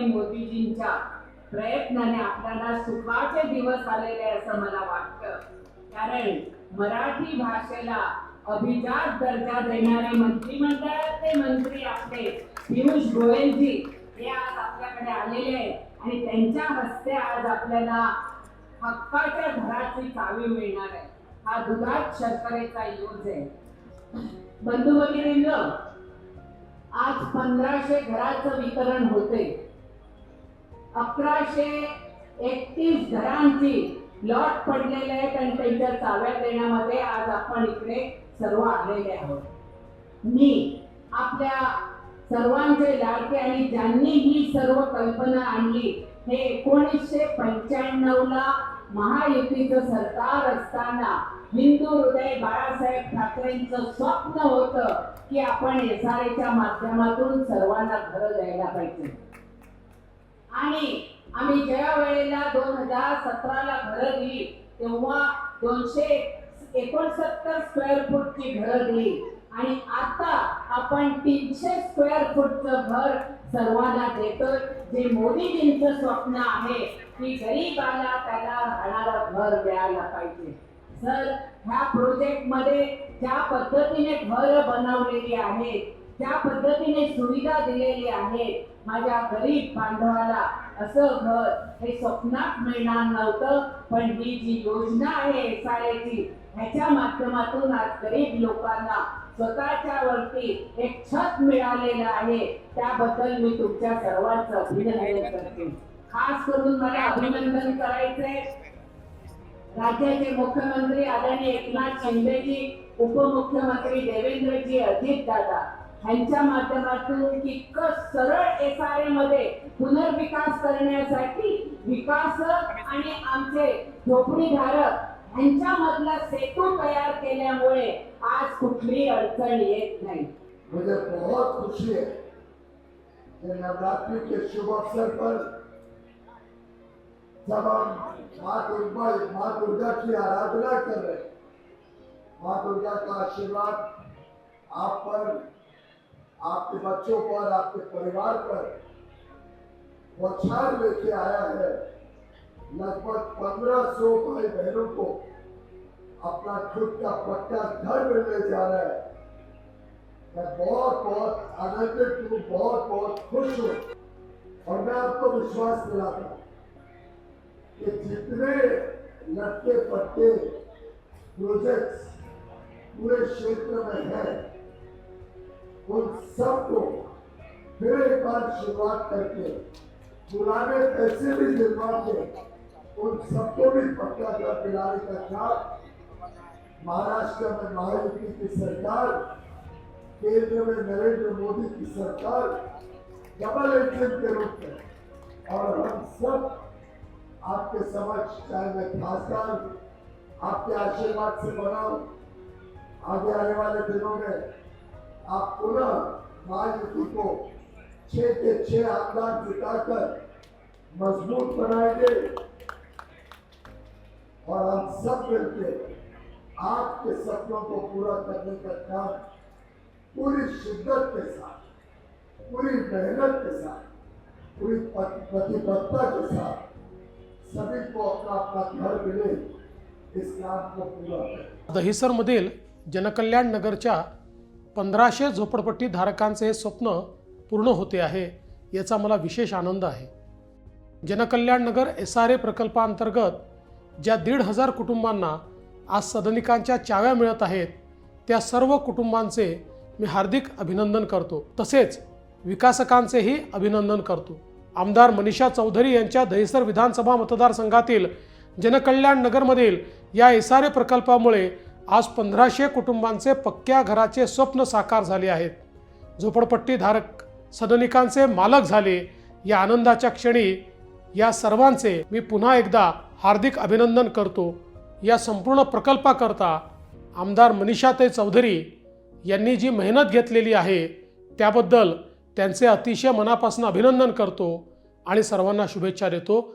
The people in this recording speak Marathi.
मोदीजींच्या प्रयत्नाने आपल्याला सुखाचे दिवस आलेले असं मला वाटतं. कारण मराठी भाषेला अभिजात दर्जा देणारे मंत्रिमंडळाचे मंत्री आपले पियुष गोयलजी हे आज आपल्याकडे आलेले आहे आणि त्यांच्या हस्ते आज आपल्याला हक्काच्या घराची चावी मिळणार आहे. हा दुधात शर्करेचा यूज आहे. बंधू भगिनींनो आज पंधराशे घराचं वितरण होते अकराशे एकतीस घरांची लॉट पडलेले आहेत आणि त्यांच्या चाव्या देण्यामध्ये आज आपण इकडे सर्व आलेले आहोत. मी आपल्या सर्वांचे लाडके आणि ज्यांनी ही सर्व कल्पना आणली हे एकोणीसशे पंच्याण्णव ला महायुतीचं सरकार असताना हिंदू हृदय बाळासाहेब ठाकरेंचं स्वप्न होतं की आपण एस आर एच्या माध्यमातून सर्वांना घरं द्यायला पाहिजे. आणि आम्ही ज्या वेळेला दोन हजार सतराला घरं दिली तेव्हा दोनशे एकोणसत्तर स्क्वेअर फूटची घरं दिली. आणि आता आपण तीनशे स्क्वेअर फूटचं घर सर्वांना देतोय. जे मोदीजींचं स्वप्न आहे की गरीबाला त्याला राहणारं घर द्यायला पाहिजे. सर ह्या प्रोजेक्टमध्ये ज्या पद्धतीने घर बनवलेली आहेत ज्या पद्धतीने सुविधा दिलेली आहे माझ्या गरीब बांधवाला. असं घर हे स्वप्नात मिळणार नव्हतं पण ही जी योजना आहे शाळेची ह्याच्या माध्यमातून आज गरीब लोकांना स्वतःच्या वरती एक छत मिळालेलं आहे. त्याबद्दल मी तुमच्या सर्वांचं अभिनंदन करते. खास करून मला अभिनंदन करायचंय. राज्याचे मुख्यमंत्री आदरणीय एकनाथ शिंदेजी उपमुख्यमंत्री देवेंद्रजी अजित दादा ह्यांच्या माध्यमातून इतकं सरळ एस आरमध्ये पुनर्विकास करण्यासाठी विकासक आणि आमचे झोपडीधारक यांच्यामधला सेतू तयार केल्यामुळे आज कुठली अडचण येत नाही. मुझे बहुत खुशी है कि नवरात्रि के शुभ अवसर पर जब हम माँ दुर्गा माँ दुर्गा की आराधना कर रहे हैं माँ दुर्गा का आशीर्वाद आप पर आपके बच्चों पर, आपके परिवार पर बौछार लेके आया है। लगभग पंद्रह सौ भाई बहनों को अपना खुद का पक्का घर मिलने जा रहा है। मैं बहुत बहुत आनंदित हूँ, बहुत बहुत खुश हूँ और मैं आपको विश्वास दिलाता हूँ कि जितने लटके पट्टे प्रोजेक्ट्स पूरे क्षेत्र में हैं उन सबको फिर एक बार शुरुआत करके पुराने पैसे भी दिलवा के उन सबको भी पक्का घर दिलाने का काम महाराष्ट्र में महायुति की सरकार, केंद्र में नरेंद्र मोदी की सरकार डबल इंजन के रूप में। और हम सब आपके समक्ष, चाहे मैं खासदार आपके आशीर्वाद से बना आगे आने वाले दिनों में आप पुनः महायुति को छह के छह आमदार जुटाकर मजबूत बनाएंगे। और हम सब मिलकर आपके सपनों को पूरा करने का काम पूरी शिद्दत के साथ पूरी मेहनत के साथ पूरी प्रतिबद्धता के साथ सभी को अपना अपना घर मिले इस काम को पूरा करें। दहिसरमधील जनकल्याण नगरच्या पंधराशे झोपडपट्टी धारकांचे हे स्वप्न पूर्ण होते आहे याचा मला विशेष आनंद आहे. जनकल्याण नगर एस आर ए प्रकल्पांतर्गत ज्या दीड हजार कुटुंबांना आज सदनिकांच्या चाव्या मिळत आहेत त्या सर्व कुटुंबांचे मी हार्दिक अभिनंदन करतो. तसेच विकासकांचेही अभिनंदन करतो. आमदार मनीषा चौधरी यांच्या दहिसर विधानसभा मतदारसंघातील जनकल्याण नगरमधील या एस आर ए प्रकल्पामुळे आज पंधराशे कुटुंबांचे पक्क्या घराचे स्वप्न साकार झाले आहेत. झोपडपट्टीधारक सदनिकांचे मालक झाले. या आनंदाच्या क्षणी या सर्वांचे मी पुन्हा एकदा हार्दिक अभिनंदन करतो. या संपूर्ण प्रकल्पाकरता आमदार मनीषाताई चौधरी यांनी जी मेहनत घेतलेली आहे त्याबद्दल त्यांचे अतिशय मनापासून अभिनंदन करतो आणि सर्वांना शुभेच्छा देतो.